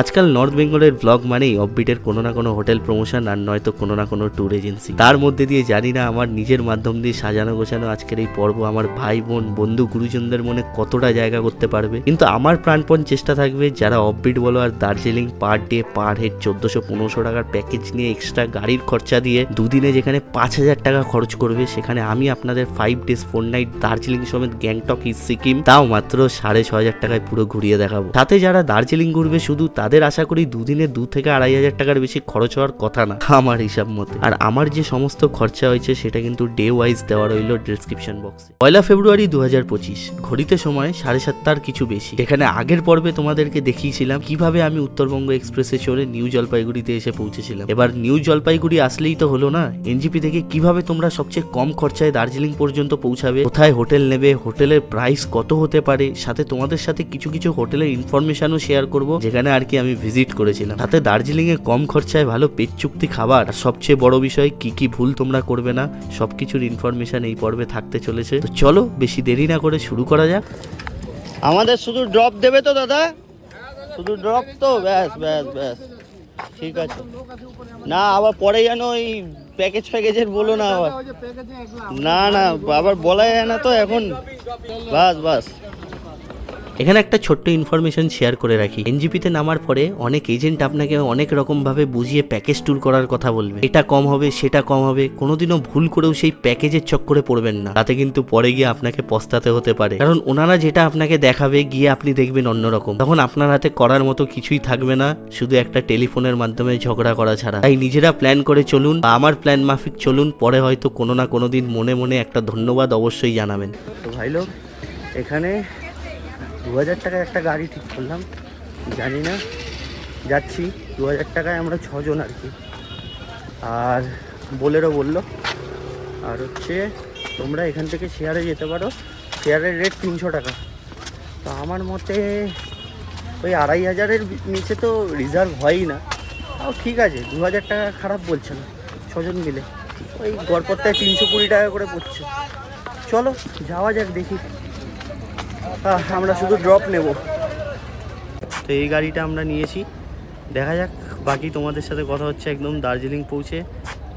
আজকাল নর্থ বেঙ্গলের ব্লগ মানেই অফবিটের কোনো না কোনো হোটেল প্রমোশন আর নয়তো কোনো না কোনো ট্যুর এজেন্সি তার মধ্যে দিয়ে জানি না আমার নিজের মাধ্যম দিয়ে সাজানো গোছানো আজকের এই পর্ব আমার ভাই, বোন, বন্ধু, গুরুজনদের মনে কতটা জায়গা করতে পারবে। কিন্তু আমার প্রাণপণ চেষ্টা থাকবে যারা অফবিট বলো আর Darjeeling per day per head চোদ্দশো পনেরোশো টাকার প্যাকেজ নিয়ে এক্সট্রা গাড়ির খরচা দিয়ে দুদিনে যেখানে পাঁচ হাজার টাকা খরচ করবে, সেখানে আমি আপনাদের five days four night Darjeeling সমেত গ্যাংটক ইস সিকিম, তাও মাত্র সাড়ে ছ হাজার টাকায় পুরো ঘুরিয়ে দেখাবো। সাথে যারা দার্জিলিং ঘুরবে, শুধু তাদের আশা করি দুদিনে দু থেকে আড়াই হাজার টাকার বেশি খরচ হওয়ার কথা না, আমার হিসাব মতে। আর আমার যে সমস্ত খরচা হয়েছে, সেটা কিন্তু ডে ওয়াইজ দেওয়া রইল ডিসক্রিপশন বক্সে পয়লা ফেব্রুয়ারি দু হাজার পঁচিশ, ঘড়িতে সময় সাড়ে সাতটার কিছু বেশি। এখানে আগের পর্বে তোমাদেরকে দেখিয়েছিলাম কীভাবে আমি উত্তরবঙ্গ এক্সপ্রেসে চড়ে নিউ জলপাইগুড়িতে এসে পৌঁছেছিলাম। এবার নিউ জলপাইগুড়ি আসলেই তো হলো না, এনজিপি থেকে কীভাবে তোমরা সবচেয়ে কম খরচায় দার্জিলিং পর্যন্ত পৌঁছাবে, কোথায় হোটেল নেবে, হোটেলের প্রাইস কত হতে পারে, সাথে তোমাদের সাথে কিছু কিছু হোটেলের ইনফরমেশনও শেয়ার করব, যেখানে আর কি আমি ভিজিট করেছিলাম। সাথে দার্জিলিং এ কম খরচায় ভালো পেট চুক্তি খাবার। আর সবচেয়ে বড় বিষয়, কি কি ভুল তোমরা করবে না, সবকিছুর ইনফরমেশন এই পর্বে থাকতে চলেছে। তো চলো, বেশি দেরি না করে শুরু করা যাক। আমাদের শুধু ড্রপ দেবে তো দাদা? শুধু ড্রপ তো? ব্যাস ব্যাস ব্যাস। ঠিক আছে। না, আবার পরে যেন ওই প্যাকেজ প্যাকেজের বলো না আবার। না না, আবার বলা যায় না তো এখন। বাস বাস। এখানে একটা ছোট্ট ইনফরমেশন শেয়ার করে রাখি। এনজিপিতে নামার পরে অনেক এজেন্ট আপনাকে অনেক রকম ভাবে বুঝিয়ে প্যাকেজ ট্যুর করার কথা বলবে। এটা কম হবে, সেটা কম হবে, কোনোদিনও ভুল করেও সেই প্যাকেজের চক্করে পড়বেন না। তাতে কিন্তু পরে গিয়ে আপনাকে পস্তাতে হতে পারে। কারণ ওনারা যেটা আপনাকে দেখাবে, গিয়ে আপনি দেখবেন অন্যরকম। তখন আপনার হাতে করার মতো কিছুই থাকবে না, শুধু একটা টেলিফোনের মাধ্যমে ঝগড়া করা ছাড়া। তাই নিজেরা প্ল্যান করে চলুন বা আমার প্ল্যান মাফিক চলুন, পরে হয়তো কোনো না কোনো দিন মনে মনে একটা ধন্যবাদ অবশ্যই জানাবেন। তো ভাই লোক, এখানে দু হাজার টাকায় একটা গাড়ি ঠিক করলাম, জানি না, যাচ্ছি দু হাজার টাকায় আমরা ছজন আর কি। আর বোলেরও বলল, আর হচ্ছে তোমরা এখান থেকে শেয়ারে যেতে পারো শেয়ারের রেট তিনশো টাকা। তো আমার মতে ওই আড়াই হাজারের নিচে তো রিজার্ভ হয়ই না। তাও ঠিক আছে দু হাজার টাকা খারাপ বলছে না, ছজন মিলে। ওই গড়পত্তায় তিনশো কুড়ি টাকা করে পড়ছে। চলো, যাওয়া যাক, দেখি। আমরা শুধু ড্রপ নেব। তো এই গাড়িটা আমরা নিয়েছি। দেখা যাক বাকি তোমাদের সাথে কথা হচ্ছে একদম দার্জিলিং পৌঁছে।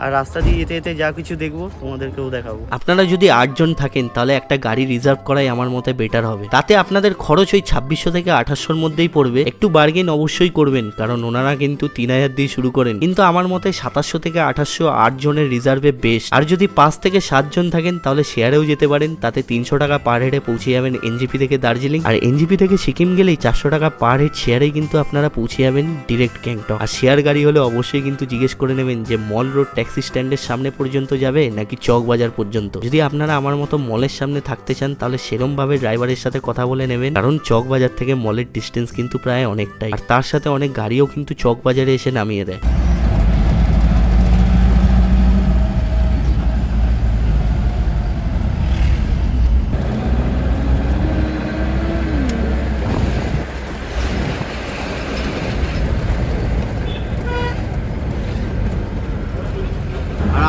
আর রাস্তা দিয়ে যেতে যেতে যা কিছু দেখব, তোমাদেরকেও দেখাবো। আপনারা যদি আটজন থাকেন, তাহলে একটা গাড়ি রিজার্ভ করাই আমার মতে বেটার হবে। তাতে আপনাদের খরচ ওই ছাব্বিশশো থেকে আঠাশশোর মধ্যেই পড়বে। একটু বার্গেন অবশ্যই করবেন, কারণ ওনারা কিন্তু তিন হাজার দিয়ে শুরু করেন। কিন্তু আমার মতে সাতাশশো থেকে আঠাশশো আট জনের রিজার্ভে বেস্ট আর যদি পাঁচ থেকে সাতজন থাকেন, তাহলে শেয়ারেও যেতে পারেন। তাতে তিনশো টাকা পার হেডে পৌঁছে যাবেন এনজিপি থেকে দার্জিলিং আর এনজিপি থেকে সিকিম গেলেই চারশো টাকা পার হেড শেয়ারেই কিন্তু আপনারা পৌঁছে যাবেন ডিরেক্ট গ্যাংটক আর শেয়ার গাড়ি হলে অবশ্যই কিন্তু জিজ্ঞেস করে নেবেন যে মল রোড স্ট্যান্ডের সামনে পর্যন্ত যাবে নাকি চক বাজার পর্যন্ত? যদি আপনারা আমার মতো মলের সামনে থাকতে চান, তাহলে সেরম ভাবে ড্রাইভারের সাথে কথা বলে নেবেন। কারণ চক বাজার থেকে মলের ডিস্টেন্স কিন্তু প্রায় অনেকটাই। আর তার সাথে অনেক গাড়িও কিন্তু চক বাজারে এসে নামিয়ে দেয়।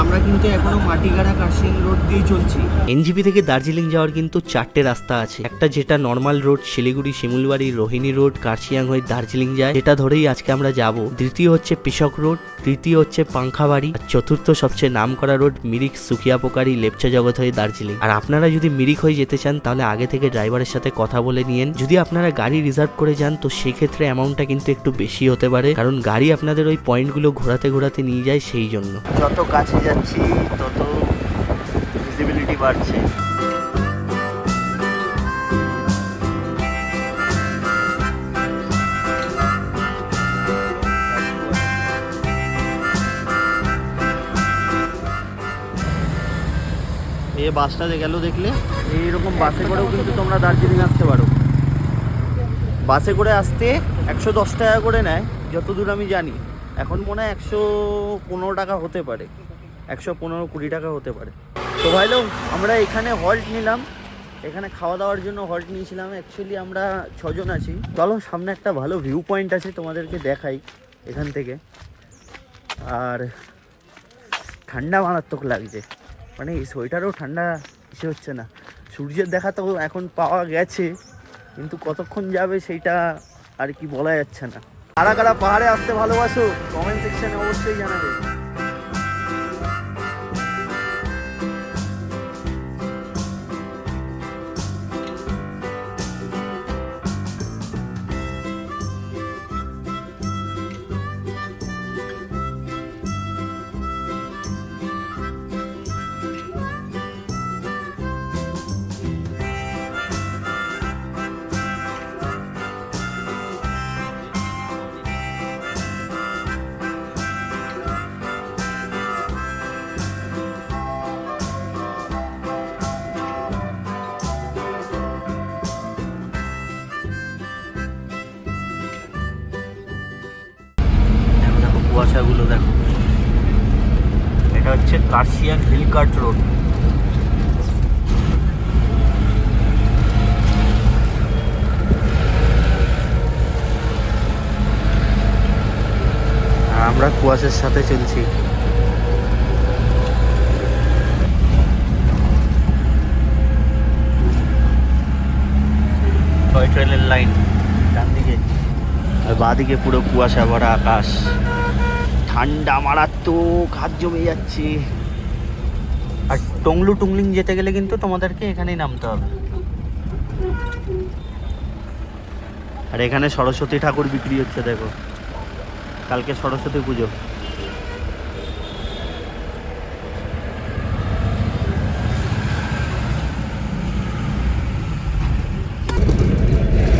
আমরা কিন্তু এখনও মাটিগাড়া কার্শিয়াং রোড দিয়ে চলছি। এনজিপি থেকে দার্জিলিং যাওয়ার কিন্তু চারটে রাস্তা আছে। একটা যেটা normal road Siliguri Shimulbari Rohini road Kurseong হয়ে দার্জিলিং যায় যেটা ধরেই আজকে আমরা যাব। দ্বিতীয় হচ্ছে পিশক রোড তৃতীয় হচ্ছে পাংখাবাড়ি আর চতুর্থ সবচেয়ে নাম করা রোড মিরিক সুকিয়া পোকারি লেপচা জগৎ হয়ে দার্জিলিং। আর আপনারা যদি মিরিক হয়ে যেতে চান তাহলে আগে থেকে ড্রাইভারের সাথে কথা বলে নিয়েন। যদি আপনারা গাড়ি রিজার্ভ করে যান তো সেক্ষেত্রে অ্যামাউন্টটা কিন্তু একটু বেশি হতে পারে কারণ গাড়ি আপনাদের ওই পয়েন্টগুলো ঘোরাতে ঘোরাতে নিয়ে যায় সেই জন্য। যত কাছে যাচ্ছি তত ভিজিবিলিটি বাড়ছে। এই বাসটাতে গেল দেখলে? এইরকম বাসে করেও কিন্তু তোমরা দার্জিলিং আসতে পারো। বাসে করে আসতে একশো দশ টাকা করে নেয় যতদূর আমি জানি। এখন মনে হয় একশো পনেরো টাকা হতে পারে। একশো পনেরো কুড়ি টাকা হতে পারে। তো ভাই আমরা এখানে হল্ট নিলাম। এখানে খাওয়া দাওয়ার জন্য হল্ট নিয়েছিলাম। অ্যাকচুয়ালি আমরা ছজন আছি। চলো, সামনে একটা ভালো ভিউ পয়েন্ট আছে তোমাদেরকে দেখাই এখান থেকে। আর ঠান্ডা মারাত্মক লাগছে। মানে এই সোয়েটারও ঠান্ডা, ইসে হচ্ছে না। সূর্যের দেখা তো এখন পাওয়া গেছে, কিন্তু কতক্ষণ যাবে সেইটা আর কি বলা যাচ্ছে না। কারা কারা পাহাড়ে আসতে ভালোবাসো কমেন্ট সেকশনে অবশ্যই জানাবে। এটা হচ্ছে কার্শিয়ান হিল কাট রোড। আমরা কুয়াশার সাথে চলছি। টয় ট্রেনের লাইন ডান বাদিকে পুরো কুয়াশা ভরা আকাশ। ঠান্ডা মারাত্মক, হাত জমে যাচ্ছে। টংলু টুংলিং যেতে গেলে কিন্তু তোমাদেরকে এখানেই নামতে হবে। আর এখানে সরস্বতী ঠাকুর বিক্রি হচ্ছে, দেখো। কালকে সরস্বতী পুজো।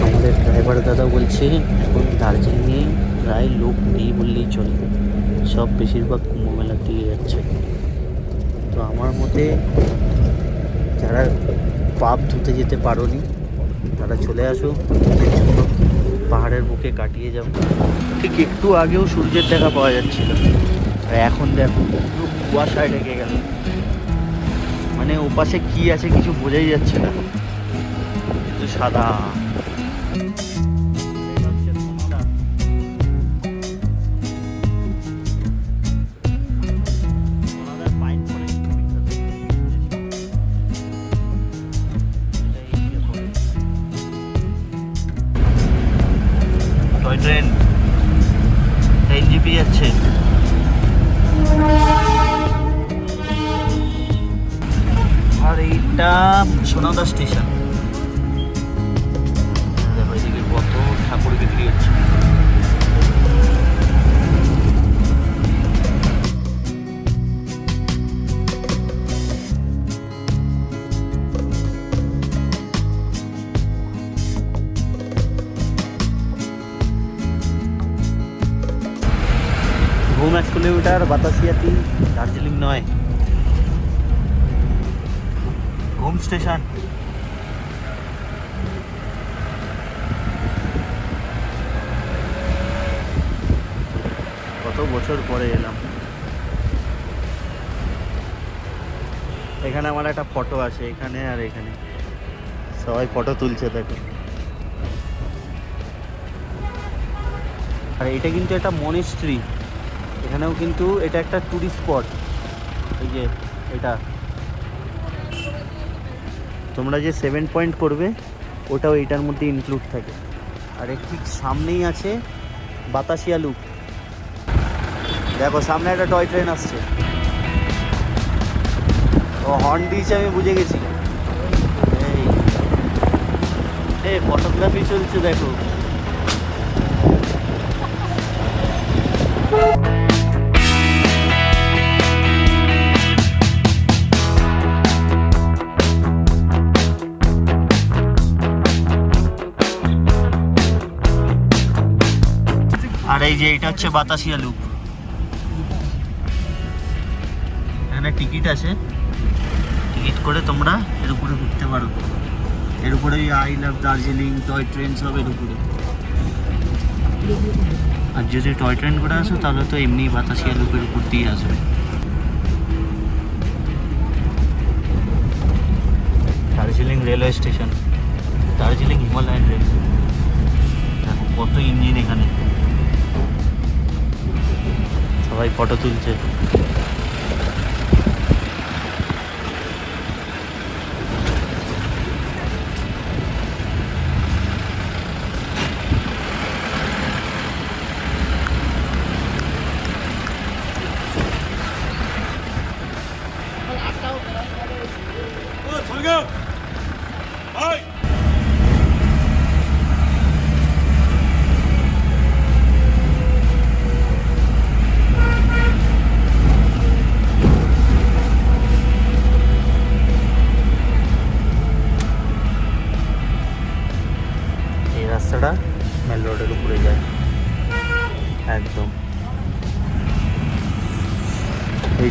আমাদের ড্রাইভার দাদা বলছে, এখন দার্জিলিংয়ে প্রায় লোক নেই বললেই চলে। সব বেশিরভাগ কুম্ভ মেলার দিকে যাচ্ছে। তো আমার মতে যারা পাপ ধুতে যেতে পারোনি, তারা চলে আসো পাহাড়ের বুকে কাটিয়ে যাও। ঠিক একটু আগেও সূর্যের দেখা পাওয়া যাচ্ছিল। আর এখন দেখো, পুরো কুয়াশায় ঢেকে গেল। মানে ওপাশে কি আছে কিছু বোঝাই যাচ্ছে না। শুধু সাদা। সোনাদা স্টেশন। দেখো এদিকে কত ঠাকুর বিক্রি হচ্ছে। ঘুম এক কিলোমিটার বাতাসিয়া তিন দার্জিলিং নয়। ঘুম স্টেশন। কত বছর পরে এলাম। এখানে আমার একটা ফটো আছে, এখানে আর এখানে। সবাই ফটো তুলছে, দেখো। আর এটা কিন্তু একটা মনেস্ট্রি এখানেও কিন্তু এটা একটা টুরিস্ট স্পট এই যে, এটা। তোমরা যে সেভেন পয়েন্ট করবে, ওটাও এইটার মধ্যে ইনক্লুড থাকে। আর এর ঠিক সামনেই আছে বাতাসিয়া লুক দেখো, সামনে একটা টয় ট্রেন আসছে। ও হর্ন দিয়েছে, আমি বুঝে গেছি। এই। ফটোগ্রাফি চলছে, দেখো। এই যে এটা হচ্ছে বাতাসিয়া লুপ এখানে টিকিট আছে। টিকিট করে তোমরা এর উপরে ঘুরতে পারো। এর উপরে I love Darjeeling toy train সব এর উপরে। আর যদি টয় ট্রেন করে আসো, তাহলে তো এমনি বাতাসিয়া লুপের উপর দিয়ে আসবে। Darjeeling railway station. Darjeeling Himalayan rail. দেখো, কত ইঞ্জিন এখানে। সবাই ফটো তুলছে।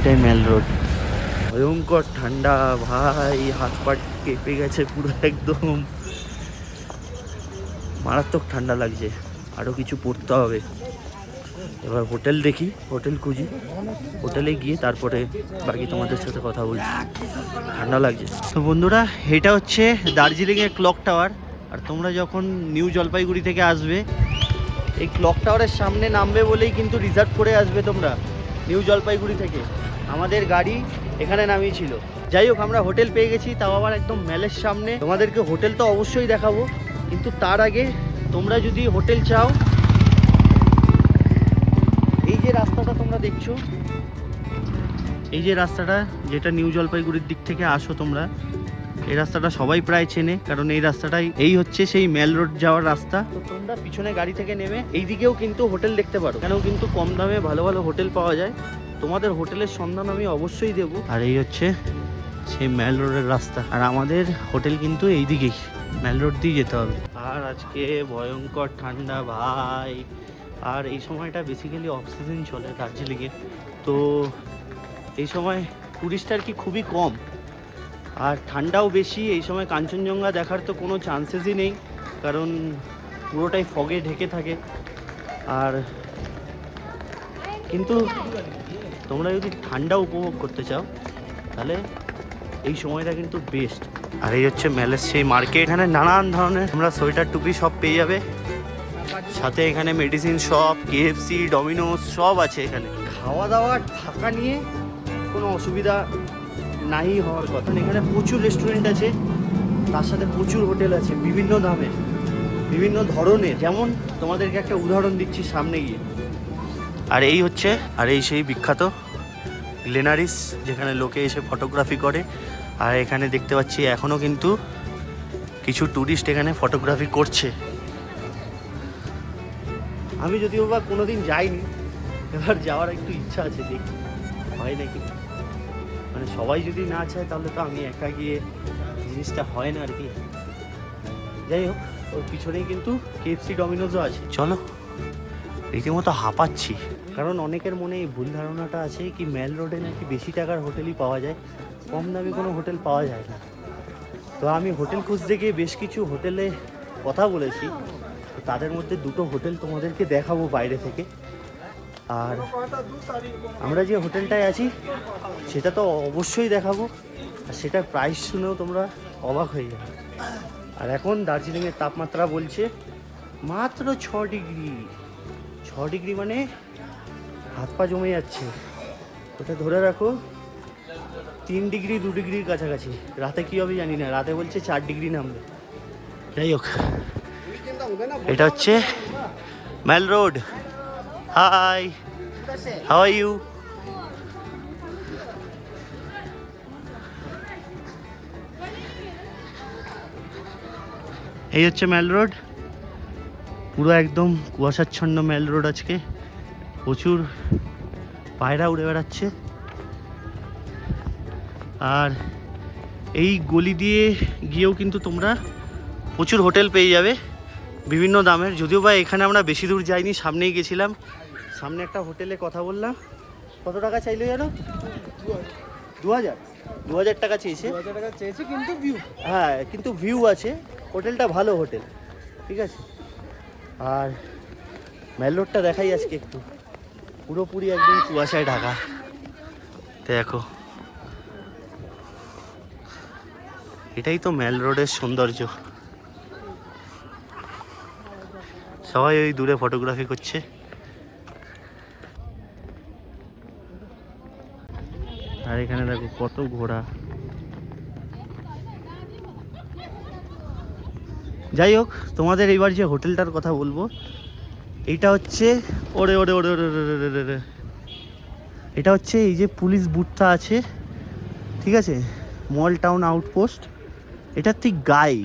এইটাই মেল রোড ভয়ঙ্কর ঠান্ডা ভাই হাত পাট কেঁপে গেছে পুরো একদম। মারাত্মক ঠান্ডা লাগছে। আরও কিছু পড়তে হবে। এবার হোটেল দেখি হোটেল খুঁজি। হোটেলে গিয়ে তারপরে বাকি তোমাদের সাথে কথা বলছি। ঠান্ডা লাগছে। তো বন্ধুরা এটা হচ্ছে দার্জিলিংয়ের ক্লক টাওয়ার আর তোমরা যখন নিউ জলপাইগুড়ি থেকে আসবে এই ক্লক টাওয়ারের সামনে নামবে বলেই কিন্তু রিজার্ভ করে আসবে তোমরা নিউ জলপাইগুড়ি থেকে। আমাদের গাড়ি এখানে নামিয়েছিল যাই হোক, আমরা হোটেল পেয়ে গেছি, তাও আবার একদম ম্যালের সামনে। তোমাদেরকে হোটেল তো অবশ্যই দেখাবো, কিন্তু তার আগে তোমরা যদি হোটেল চাও, এই যে রাস্তাটা তোমরা দেখছ, এই যে রাস্তাটা যেটা নিউ জলপাইগুড়ির দিক থেকে আসো তোমরা, এই রাস্তাটা সবাই প্রায় চেনে, কারণ এই রাস্তাটাই, এই হচ্ছে সেই মেল রোড যাওয়ার রাস্তা। তো তোমরা পিছনে গাড়ি থেকে নেমে, এইদিকেও কিন্তু হোটেল দেখতে পারো। কেন কিন্তু কম দামে ভালো ভালো হোটেল পাওয়া যায়। তোমাদের হোটেলের সন্ধান আমি অবশ্যই দেব। আর এই হচ্ছে সেই মেল রোডের রাস্তা। আর আমাদের হোটেল কিন্তু এই দিকেই মেল রোড দিয়ে যেতে হবে। আর আজকে ভয়ঙ্কর ঠান্ডা ভাই। আর এই সময়টা বেসিক্যালি অফ সিজন চলে দার্জিলিংয়ে। তো এই সময় টুরিস্ট আর কি খুবই কম। আর ঠান্ডাও বেশি এই সময় কাঞ্চনজঙ্ঘা দেখার তো কোনো চান্সেসই নেই। কারণ পুরোটাই ফগে ঢেকে থাকে। আর কিন্তু তোমরা যদি ঠান্ডা উপভোগ করতে চাও তাহলে এই সময়টা কিন্তু বেস্ট আর এই হচ্ছে ম্যালের সেই মার্কেট। এখানে নানান ধরনের তোমরা সোয়েটার টুপি সব পেয়ে যাবে। সাথে এখানে মেডিসিন শপ কেএফসি ডমিনোস সব আছে এখানে। খাওয়া দাওয়া থাকা নিয়ে কোনো অসুবিধা নাই হওয়ার কথা। এখানে প্রচুর রেস্টুরেন্ট আছে তার সাথে প্রচুর হোটেল আছে বিভিন্ন দামের বিভিন্ন ধরনের। যেমন তোমাদেরকে একটা উদাহরণ দিচ্ছি সামনে গিয়ে। আর এই হচ্ছে আর এই সেই বিখ্যাত গ্লেনারিস যেখানে লোকে এসে ফটোগ্রাফি করে। আর এখানে দেখতে পাচ্ছি এখনও কিন্তু কিছু ট্যুরিস্ট এখানে ফটোগ্রাফি করছে। আমি যদিও বা কোনোদিন যাইনি এবার যাওয়ার একটু ইচ্ছা আছে দেখি। হয় নাকি? মানে সবাই যদি না চায় তাহলে তো আমি একা গিয়ে জিনিসটা হয় না আর কি। যাই হোক ওর পিছনেই কিন্তু কেএফসি ডমিনোজও আছে। চলো। রীতিমতো হাঁপাচ্ছি। কারণ অনেকের মনে এই ভুল ধারণাটা আছে কি মেল রোডে নাকি বেশি টাকার হোটেলই পাওয়া যায়, কম দামে কোনো হোটেল পাওয়া যায় না। তো আমি হোটেল খুঁজতে গিয়ে বেশ কিছু হোটেলে কথা বলেছি তাদের মধ্যে দুটো হোটেল তোমাদেরকে দেখাবো বাইরে থেকে। আর আমরা যে হোটেলটায় আছি, সেটা তো অবশ্যই দেখাবো, আর সেটার প্রাইস শুনেও তোমরা অবাক হয়ে যাবে। আর এখন দার্জিলিংয়ের তাপমাত্রা বলছে মাত্র ছ ডিগ্রি। ডিগ্রি মানে হাত পা জমে যাচ্ছে। ওটা ধরে রাখো। তিন ডিগ্রি দু ডিগ্রির কাছাকাছি। রাতে কী হবে জানি না। রাতে বলছে চার ডিগ্রি নামবে। যাই হোক এটা হচ্ছে mall road. Hi how are you? এই হচ্ছে মেল রোড। পুরো একদম কুয়াশাচ্ছন্ন মেল রোড আজকে। প্রচুর পায়রা উড়ে বেড়াচ্ছে। আর এই গলি দিয়ে গিয়েও কিন্তু তোমরা প্রচুর হোটেল পেয়ে যাবে বিভিন্ন দামের। যদিও বা এখানে আমরা বেশি দূর যাইনি সামনেই গেছিলাম। সামনে একটা হোটেলে কথা বললাম। কত টাকা চাইলো জানো? দু হাজার। দু হাজার টাকা চেয়েছে। টাকা চেয়েছি কিন্তু ভিউ হ্যাঁ কিন্তু ভিউ আছে। হোটেলটা ভালো হোটেল ঠিক আছে? আর মেলোরটা দেখাই আজকে একটু। পুরোপুরি একদম কুয়াশায় ঢাকা। দেখো। এটাই তো মেল রোডের সৌন্দর্য। সবাই ওই দূরে ফটোগ্রাফি করছে। আর এখানে দেখো কত ঘোড়া। যাই হোক, তোমাদের এইবার যে হোটেলটার কথা বলব, এইটা হচ্ছে, ওরে ওরে ওরে ওরে ওরে। এটা হচ্ছে এই যে পুলিশ বুথটা আছে, ঠিক আছে? মল টাউন আউটপোস্ট এটার ঠিক গাই।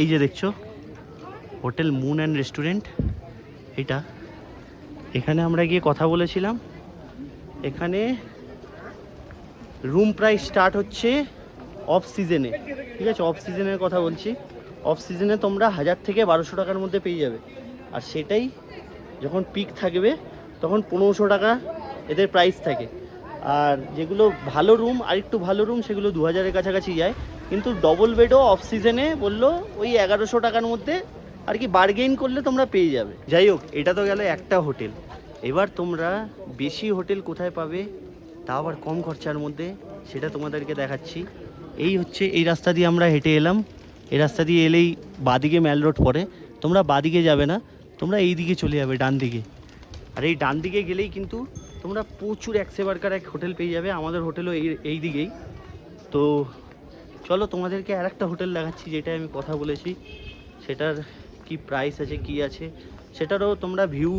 এই যে দেখছ, হোটেল মুন অ্যান্ড রেস্টুরেন্ট এটা এখানে আমরা গিয়ে কথা বলেছিলাম। এখানে রুম প্রাইস স্টার্ট হচ্ছে অফ সিজনে ঠিক আছে? অফ সিজনের কথা বলছি। অফ সিজনে তোমরা হাজার থেকে বারোশো টাকার মধ্যে পেয়ে যাবে। আর সেটাই যখন পিক থাকবে, তখন পনেরোশো টাকা এদের প্রাইস থাকে। আর যেগুলো ভালো রুম আর একটু ভালো রুম সেগুলো দু হাজারের কাছাকাছি যায়। কিন্তু ডবল বেডও অফ সিজনে বলল, ওই এগারোশো টাকার মধ্যে আর কি বার্গেইন করলে তোমরা পেয়ে যাবে। যাই হোক, এটা তো গেল একটা হোটেল এবার তোমরা বেশি হোটেল কোথায় পাবে, তা আবার কম খরচার মধ্যে, সেটা তোমাদেরকে দেখাচ্ছি। এই হচ্ছে এই রাস্তা দিয়ে আমরা হেঁটে এলাম। এই রাস্তা দিয়ে এলেই বাদিকে ম্যাল রোড পড়ে। তোমরা বাদিকে যাবে না, তোমরা এই দিকে চলে যাবে, ডান দিকে। আর এই ডান দিকে গেলেই কিন্তু তোমরা প্রচুর এক সেবারকার এক হোটেল পেয়ে যাবে, আমাদের হোটেলও এই এই দিকেই। তো চলো তোমাদেরকে আর একটা হোটেল দেখাচ্ছি যেটা আমি কথা বলেছি। সেটার কি প্রাইস আছে, কি আছে, সেটারও তোমরা ভিউ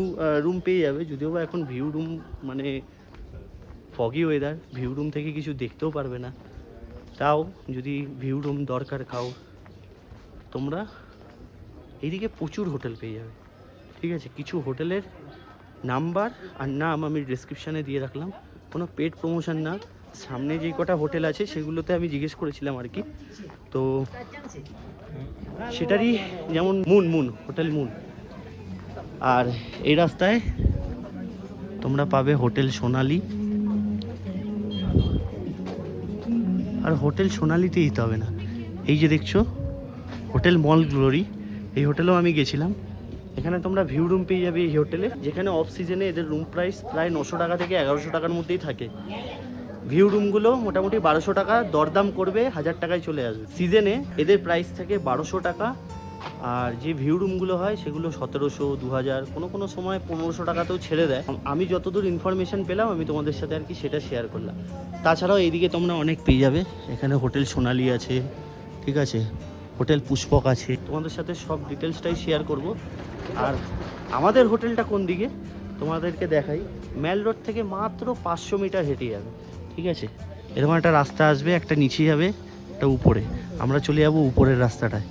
রুম পেয়ে যাবে। যদিও বা এখন ভিউ রুম মানে ফগি ওয়েদার ভিউ রুম থেকে কিছু দেখতেও পারবে না। তাও যদি ভিউ রুম দরকার খাও তোমরা এইদিকে প্রচুর হোটেল পেয়ে যাবে। ঠিক আছে? কিছু হোটেলের নাম্বার আর নাম আমি ডিসক্রিপশানে দিয়ে রাখলাম। কোনো পেড প্রমোশন না। সামনে যে কটা হোটেল আছে, সেগুলোতে আমি জিজ্ঞেস করেছিলাম আর কি। তো সেটারই যেমন মুন মুন হোটেল মুন আর এই রাস্তায় তোমরা পাবে হোটেল সোনালি। আর হোটেল সোনালিতে যেতে হবে না। এই যে দেখছ, হোটেল মল গ্লোরি, এই হোটেলেও আমি গেছিলাম। এখানে তোমরা ভিউ রুম পেয়ে যাবে এই হোটেলে, যেখানে অফ সিজনে এদের রুম প্রাইস প্রায় নশো টাকা থেকে এগারোশো টাকার মধ্যেই থাকে। ভিউ রুমগুলো মোটামুটি বারোশো টাকা, দরদাম করবে হাজার টাকায় চলে আসবে। সিজনে এদের প্রাইস থাকে বারোশো টাকা আর যে ভিউ রুমগুলো হয় সেগুলো সতেরোশো দু হাজার কোনো কোনো সময় পনেরোশো টাকাতেও ছেড়ে দেয়। আমি যতদূর ইনফরমেশন পেলাম, আমি তোমাদের সাথে আর কি সেটা শেয়ার করলাম। তাছাড়াও এইদিকে তোমরা অনেক পেয়ে যাবে। এখানে হোটেল সোনালি আছে, ঠিক আছে? হোটেল পুষ্পক আছে। তোমাদের সাথে সব ডিটেলসটাই শেয়ার করব। আর আমাদের হোটেলটা কোন দিকে? তোমাদেরকে দেখাই। ম্যাল রোড থেকে মাত্র পাঁচশো মিটার হেঁটে যাবে, ঠিক আছে? এরকম একটা রাস্তা আসবে, একটা নিচে যাবে, একটা উপরে। আমরা চলে যাব উপরের রাস্তাটায়।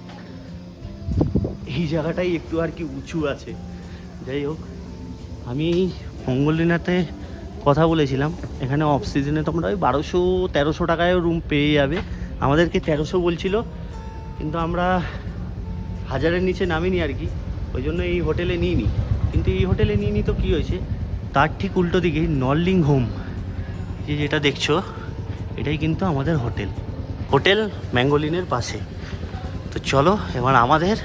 এই জায়গাটাই একটু আর কি উঁচু আছে। যাই হোক, আমি মঙ্গলিনাতে কথা বলেছিলাম। এখানে অফ সিজনে তোমরা ওই বারোশো, তেরোশো টাকায় রুম পেয়ে যাবে। আমাদেরকে তেরোশো বলছিল, কিন্তু আমরা হাজারের নিচে নামিনি আর কি। ওই জন্য এই হোটেলে নিইনি। কিন্তু এই হোটেলে নিইনি তো কী হয়েছে? তার ঠিক উল্টো দিকে নর্লিং হোম যে যেটা দেখছ, এটাই কিন্তু আমাদের হোটেল। হোটেল ম্যাঙ্গোলিনের পাশে। তো চলো, এবার আমাদের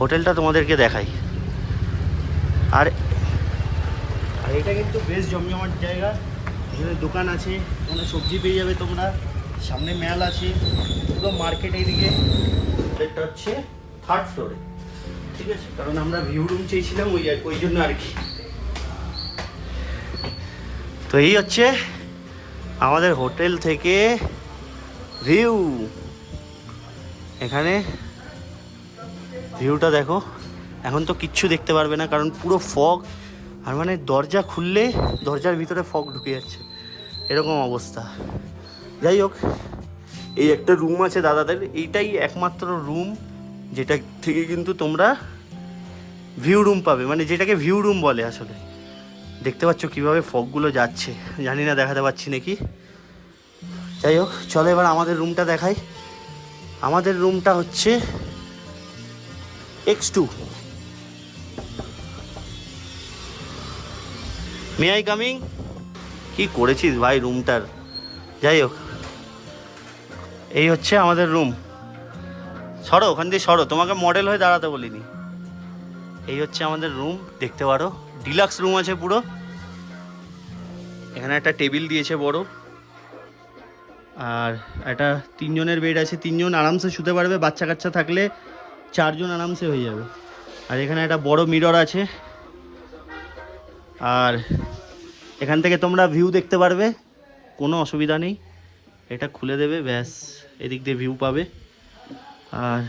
হোটেলটা তোমাদেরকে দেখাই। আর আর এটা কিন্তু বেশ জমজমাট জায়গা। এখানে দোকান আছে এখানে সবজি পেয়ে যাবে তোমরা। সামনে ম্যাল আছে পুরো মার্কেট এইদিকে হোটেলটা হচ্ছে থার্ড ফ্লোরে ঠিক আছে? কারণ আমরা ভিউ রুম চেয়েছিলাম ওই ওই জন্য আর কি। তো এই হচ্ছে আমাদের হোটেল থেকে ভিউ এখানে ভিউটা দেখো। এখন তো কিচ্ছু দেখতে পারবে না, কারণ পুরো ফগ, আর মানে দরজা খুললে দরজার ভিতরে ফগ ঢুকে যাচ্ছে। এরকম অবস্থা। যাই হোক, এই একটা রুম আছে দাদাদের। এইটাই একমাত্র রুম যেটা থেকে কিন্তু তোমরা ভিউ রুম পাবে। মানে যেটাকে ভিউ রুম বলে আসলে। দেখতে পাচ্ছ কীভাবে ফগগুলো যাচ্ছে। জানি না, দেখাতে পাচ্ছি নাকি? যাই হোক, চলো এবার আমাদের রুমটা দেখাই। আমাদের রুমটা হচ্ছে X two may I coming কি করেছিস ভাই রুমটার? যাই হোক। এই হচ্ছে আমাদের রুম। সরো, ওখান দিয়ে সরো। তোমাকে মডেল হয়ে দাঁড়াতে বলিনি। এই হচ্ছে আমাদের রুম, দেখতে পারো। ডিলাক্স রুম আছে পুরো। এখানে একটা টেবিল দিয়েছে বড়। আর একটা তিনজনের বেড আছে। তিনজন আরামসে শুতে পারবে। বাচ্চা কাচ্চা থাকলে চারজন আরামসে হয়ে যাবে। আর এখানে একটা বড় মিরর আছে। আর এখান থেকে তোমরা ভিউ দেখতে পারবে। কোনো অসুবিধা নেই। এটা খুলে দেবে, ব্যাস। এদিক দিয়ে ভিউ পাবে। আর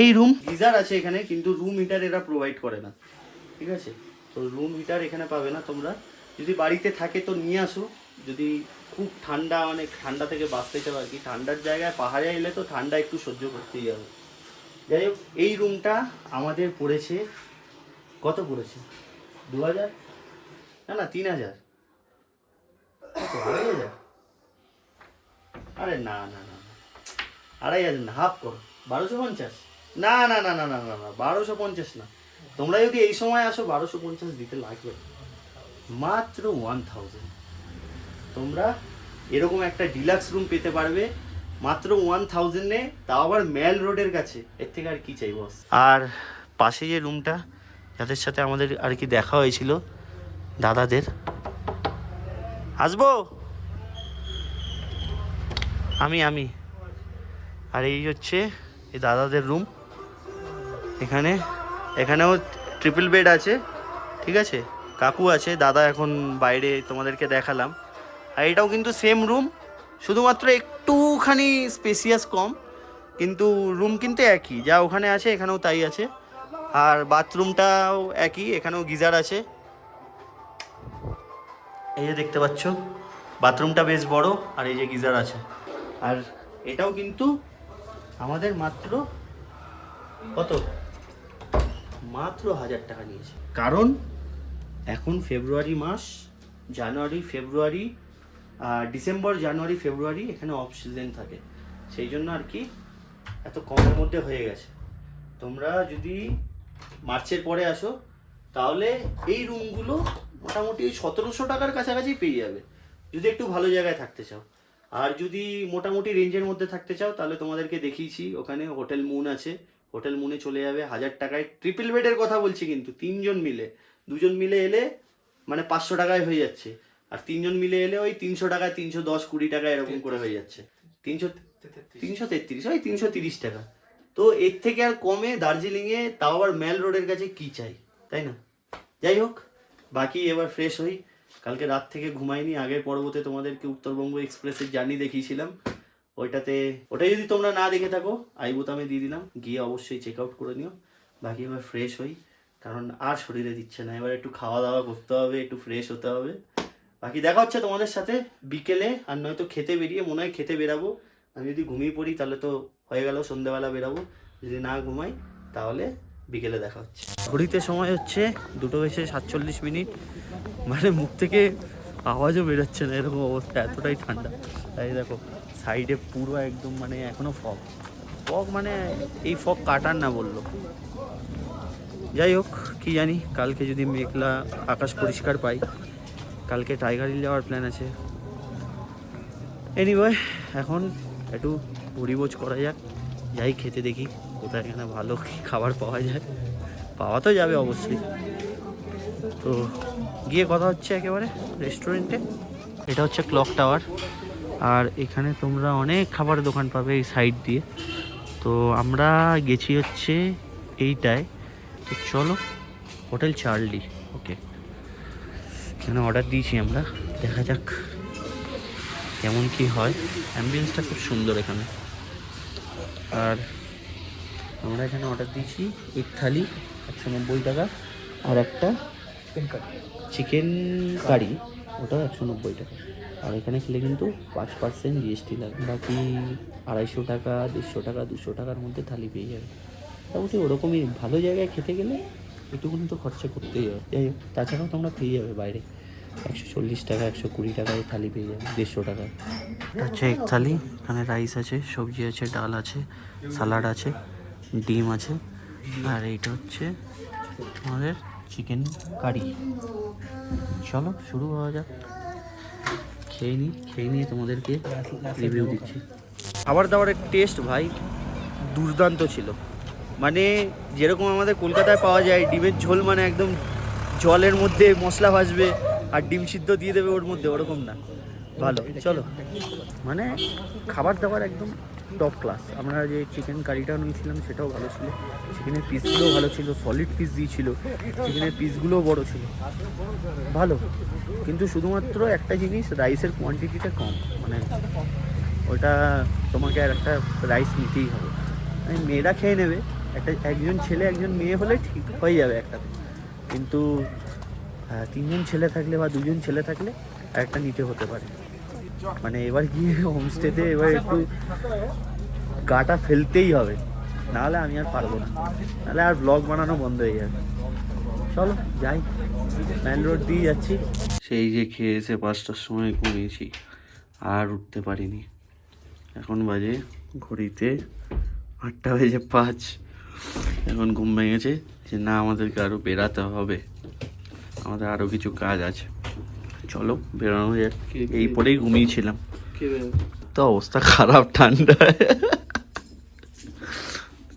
এই রুম গিজার আছে এখানে, কিন্তু রুম হিটার এরা প্রোভাইড করে না। ঠিক আছে? তো রুম হিটার এখানে পাবে না তোমরা। যদি বাড়িতে থাকে তো নিয়ে আসো। যদি খুব ঠান্ডা মানে ঠান্ডা থেকে বাঁচতে চাও আর কি, ঠান্ডার জায়গায় পাহাড়ে এলে তো ঠান্ডা একটু সহ্য করতেই হবে। যাই হোক, এই রুমটা আমাদের পড়েছে, কত পড়েছে? দু হাজার? না না, তিন হাজার। আড়াই হাজার? আরে না না না না। আড়াই হাজার না হাফ করো। বারোশো পঞ্চাশ? না না না না না না না, বারোশো পঞ্চাশ না। তোমরা যদি এই সময় আসো, বারোশো পঞ্চাশ দিতে লাগবে। মাত্র ওয়ান থাউজেন্ড তোমরা এরকম একটা ডিলাক্স রুম পেতে পারবে। মাত্র ওয়ান থাউজেন্ডে তাও আবার ম্যাল রোডের কাছে। এর থেকে আর কি চাই বস আর পাশে যে রুমটা যাদের সাথে আমাদের আর কি দেখা হয়েছিল, দাদাদের। আসব? আমি আমি। আর এই হচ্ছে এই দাদাদের রুম এখানে, এখানেও ট্রিপল বেড আছে, ঠিক আছে? কাকু আছে, দাদা এখন বাইরে তোমাদেরকে দেখালাম। আর এটাও কিন্তু সেম রুম শুধুমাত্র একটুখানি স্পেসিয়াস কম, কিন্তু রুম কিন্তু একই। যা ওখানে আছে, এখানেও তাই আছে। আর বাথরুমটাও একই, এখানেও গিজার আছে। এই যে দেখতে পাচ্ছ, বাথরুমটা বেশ বড়, আর এই যে গিজার আছে। আর এটাও কিন্তু আমাদের মাত্র কত? মাত্র হাজার টাকা নিয়েছে। কারণ এখন ফেব্রুয়ারি মাস, জানুয়ারি, ফেব্রুয়ারি ডিসেম্বর জানুয়ারি ফেব্রুয়ারি এখানে অফ সিজন থাকে। সেই জন্য আর কি এত কমের মধ্যে হয়ে গেছে। তোমরা যদি মার্চের পরে আসো, তাহলে এই রুমগুলো মোটামুটি সতেরোশো টাকার কাছাকাছি পেয়ে যাবে। যদি একটু ভালো জায়গায় থাকতে চাও। আর যদি মোটামুটি রেঞ্জের মধ্যে থাকতে চাও, তাহলে তোমাদেরকে দেখিয়েছি, ওখানে হোটেল মুন আছে। হোটেল মুনে চলে যাবে, হাজার টাকায় ট্রিপল বেডের কথা বলছি কিন্তু, তিনজন মিলে। দুজন মিলে এলে মানে পাঁচশো টাকায় হয়ে যাচ্ছে। আর তিনজন মিলে এলে ওই তিনশো টাকায় তিনশো দশ কুড়ি টাকা এরকম করে হয়ে যাচ্ছে। তিনশো তিনশো তেত্রিশ ওই তিনশো তিরিশ টাকা। তো এর থেকে আর কমে দার্জিলিংয়ে তাও আবার ম্যাল রোডের কাছে কি চাই তাই না? যাই হোক বাকি এবার ফ্রেশ হই। কালকে রাত থেকে ঘুমাইনি আগের পর্বতে তোমাদেরকে উত্তরবঙ্গ এক্সপ্রেসের জার্নি দেখিয়েছিলাম। ওইটাতে ওটা যদি তোমরা না দেখে থাকো আই বোতামে দিয়ে দিলাম। গিয়ে অবশ্যই চেক আউট করে নিও। বাকি এবার ফ্রেশ হই কারণ আর শরীরে দিচ্ছে না। এবার একটু খাওয়া দাওয়া করতে হবে একটু ফ্রেশ হতে হবে। বাকি দেখা হচ্ছে তোমাদের সাথে বিকেলে, আর নয়তো খেতে বেরিয়ে, মনে হয় খেতে বেরাবো। আমি যদি ঘুমিয়ে পড়ি, তাহলে তো হয়ে গেল, সন্ধ্যেবেলা বেরাবো। যদি না ঘুমাই, তাহলে বিকেলে দেখা হচ্ছে। ঘড়িতে সময় হচ্ছে দুটো বেশে সাতচল্লিশ মিনিট। মানে মুখ থেকে আওয়াজও বেরোচ্ছে না, এরকম অবস্থা, এতটাই ঠান্ডা। তাই দেখো, সাইডে পুরো একদম মানে এখনও ফগ। ফগ মানে এই ফগ কাটার না বলল। যাই হোক, কি জানি, কালকে যদি মেঘলা আকাশ পরিষ্কার পাই কালকে টাইগার হিল যাওয়ার প্ল্যান আছে। এনিওয়ে এখন একটু ভুড়িভোজ করা যাক। যাই খেতে দেখি কোথায় এখানে ভালো খাবার পাওয়া যায়। পাওয়া তো যাবে অবশ্যই। তো গিয়ে কথা হচ্ছে একেবারে রেস্টুরেন্টে এটা হচ্ছে ক্লক টাওয়ার আর এখানে তোমরা অনেক খাবারের দোকান পাবে এই সাইড দিয়ে। তো আমরা গেছি হচ্ছে এইটায়। তো চলো, হোটেল চার্লি। এখানে অর্ডার দিয়েছি আমরা। দেখা যাক কেমন কি হয়। অ্যাম্বিয়েন্সটা খুব সুন্দর এখানে। আর আমরা এখানে অর্ডার দিয়েছি এক থালি একশো নব্বই টাকা। আর একটা চিকেন কারি ওটা একশো নব্বই টাকা। আর এখানে খেলে কিন্তু পাঁচ পার্সেন্ট জিএসটি লাগে। বাকি আড়াইশো টাকা দেড়শো টাকা দুশো টাকার মধ্যে থালি পেয়ে যাবে। মোটামুটি ওরকমই। ভালো জায়গায় খেতে গেলে একটুখানি তো খরচা করতেই হবে। যাই হোক তাছাড়াও তোমরা পেয়ে যাবে বাইরে। একশো চল্লিশ টাকা একশো কুড়ি টাকায় থালি পেয়ে যাবে দেড়শো টাকায় এটা হচ্ছে এক থালি। এখানে রাইস আছে সবজি আছে ডাল আছে স্যালাড আছে ডিম আছে। আর এইটা হচ্ছে আমাদের চিকেন কারি। চলো শুরু হওয়া যাক। খেয়ে নিই খেয়ে নিয়ে তোমাদেরকে রিভিউ দিচ্ছি। খাবার দাবারের টেস্ট ভাই দুর্দান্ত ছিল। মানে যেরকম আমাদের কলকাতায় পাওয়া যায়, ডিমের ঝোল মানে একদম জলের মধ্যে মশলা ভাজবে আর ডিম সিদ্ধ দিয়ে দেবে ওর মধ্যে, ওরকম না। ভালো, চলো। মানে খাবার দাবার একদম টপ ক্লাস আমরা যে চিকেন কারিটা নিয়েছিলাম, সেটাও ভালো ছিল। চিকেনের পিসগুলোও ভালো ছিল সলিড পিস দিয়েছিল। চিকেনের পিসগুলোও বড় ছিল। ভালো। কিন্তু শুধুমাত্র একটা জিনিস রাইসের কোয়ান্টিটিটা কম। মানে ওটা তোমাকে আর একটা রাইস নিতেই হবে। মানে মেয়েরা খেয়ে নেবে। একটা, একজন ছেলে, একজন মেয়ে হলে ঠিক হয়ে যাবে একটাতে। কিন্তু তিনজন ছেলে থাকলে বা দুজন ছেলে থাকলে একটা নিতে হতে পারে। মানে এবার গিয়ে হোমস্টেতে এবার একটু গাটা ফেলতেই হবে। নাহলে আমি আর পারব না। নাহলে আর ব্লগ বানানো বন্ধ হয়ে যাবে। চলো, যাই। ম্যান রোড দিয়ে যাচ্ছি। সেই যে খেয়ে এসে পাঁচটার সময় ঘুমিয়েছি, আর উঠতে পারিনি। এখন বাজে ঘড়িতে আটটা বেজে পাঁচ। এখন ঘুম ভেঙেছে যে না আমাদেরকে আরও বেরাতে হবে। আমাদের আরও কিছু কাজ আছে। চলো বেরোনো যাক। এই পরেই ঘুমিয়েছিলাম। তো অবস্থা খারাপ ঠান্ডা।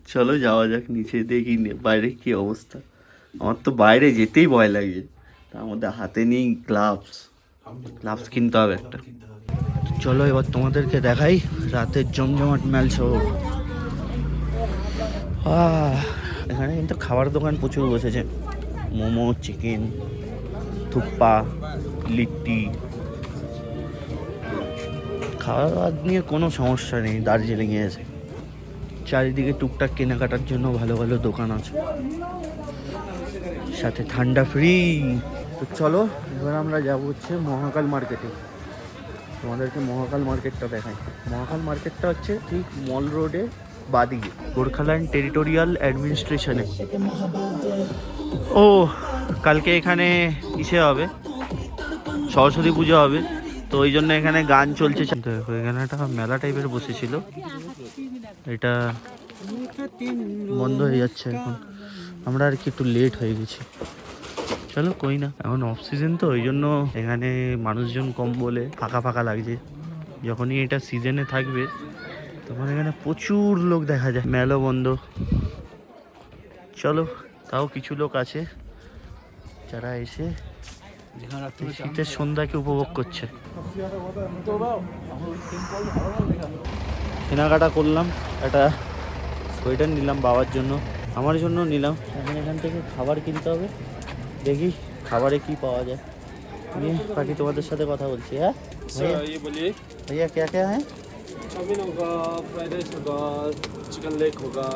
চলো যাওয়া যাক নিচে দেখি নে- বাইরে কি অবস্থা। আমার তো বাইরে যেতেই ভয় লাগে। তার মধ্যে হাতে নেই গ্লাভস গ্লাভস কিনতে হবে একটা। চলো এবার তোমাদেরকে দেখাই রাতের জমজমাট মেল শহর এখানে কিন্তু খাবার দোকান প্রচুর বসেছে। মোমো, চিকেন, থুপ্পা, লিট্টি। খাওয়া দাওয়া নিয়ে কোনো সমস্যা নেই দার্জিলিংয়ে এসে চারিদিকে টুকটাক কেনাকাটার জন্য ভালো ভালো দোকান আছে। সাথে ঠান্ডা ফ্রি তো চলো, এবার আমরা যাব হচ্ছে মহাকাল মার্কেটে তোমাদেরকে মহাকাল মার্কেটটা দেখাই। মহাকাল মার্কেটটা হচ্ছে ঠিক মল রোডে বাদিকে গোর্খাল্যান্ড টেরিটোরিয়াল অ্যাডমিনিস্ট্রেশনে। ও, কালকে এখানে ইসে হবে? সরস্বতী পুজো হবে। তো ওই জন্য এখানে গান চলছে। এখানে একটা মেলা টাইপের বসেছিল। এটা বন্ধ হয়ে যাচ্ছে এখন। আমরা আর কি একটু লেট হয়ে গেছি। চলো, কই না। এখন অফ সিজন তো, ওই জন্য এখানে মানুষজন কম বলে ফাঁকা ফাঁকা লাগছে। যখনই এটা সিজনে থাকবে তখন এখানে প্রচুর লোক দেখা যায় মেলো বন্ধ চলো তাও কিছু লোক আছে যারা এসে এই শীতের সন্ধ্যাকে উপভোগ করছে কেনাকাটা করলাম একটা সোয়েটার নিলাম বাবার জন্য আমার জন্য নিলাম এখন এখান থেকে খাবার কিনতে হবে দেখি খাবারে কি পাওয়া যায় নিয়ে বাকি তোমাদের সাথে কথা বলছি হ্যাঁ सर ये बोलिए भैया क्या क्या है चाउमीन होगा फ्राइड राइस होगा चिकन लेग होगा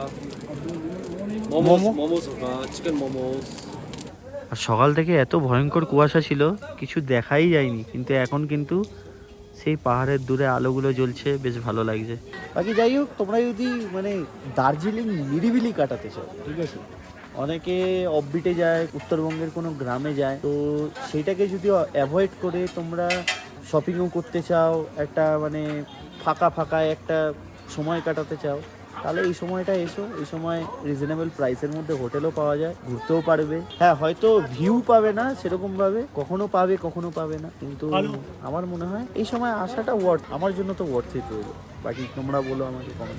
मोमो? मोमोज मोमोज होगा चिकन मोमोज আর সকাল থেকে এত ভয়ঙ্কর কুয়াশা ছিল কিছু দেখাই যায়নি কিন্তু এখন কিন্তু সেই পাহাড়ের দূরে আলোগুলো জ্বলছে বেশ ভালো লাগছে বাকি যাই হোক তোমরা যদি মানে দার্জিলিং নিরিবিলি কাটাতে চাও ঠিক আছে অনেকে অফবিটে যায় উত্তরবঙ্গের কোনো গ্রামে যায় তো সেইটাকে যদি অ্যাভয়েড করে তোমরা শপিংও করতে চাও একটা মানে ফাঁকা ফাঁকা একটা সময় কাটাতে চাও তাহলে এই সময়টা এসো। এই সময় রিজনেবল প্রাইসের মধ্যে হোটেলও পাওয়া যায় ঘুরতেও পারবে। হ্যাঁ হয়তো ভিউ পাবে না সেরকম ভাবে কখনো পাবে কখনো পাবে না। কিন্তু আমার মনে হয় এই সময় আসাটা ওয়ার্থ আমার জন্য তো ওয়ার্থ রয়েছে বাকি তোমরা বলো আমাকে কমেন্ট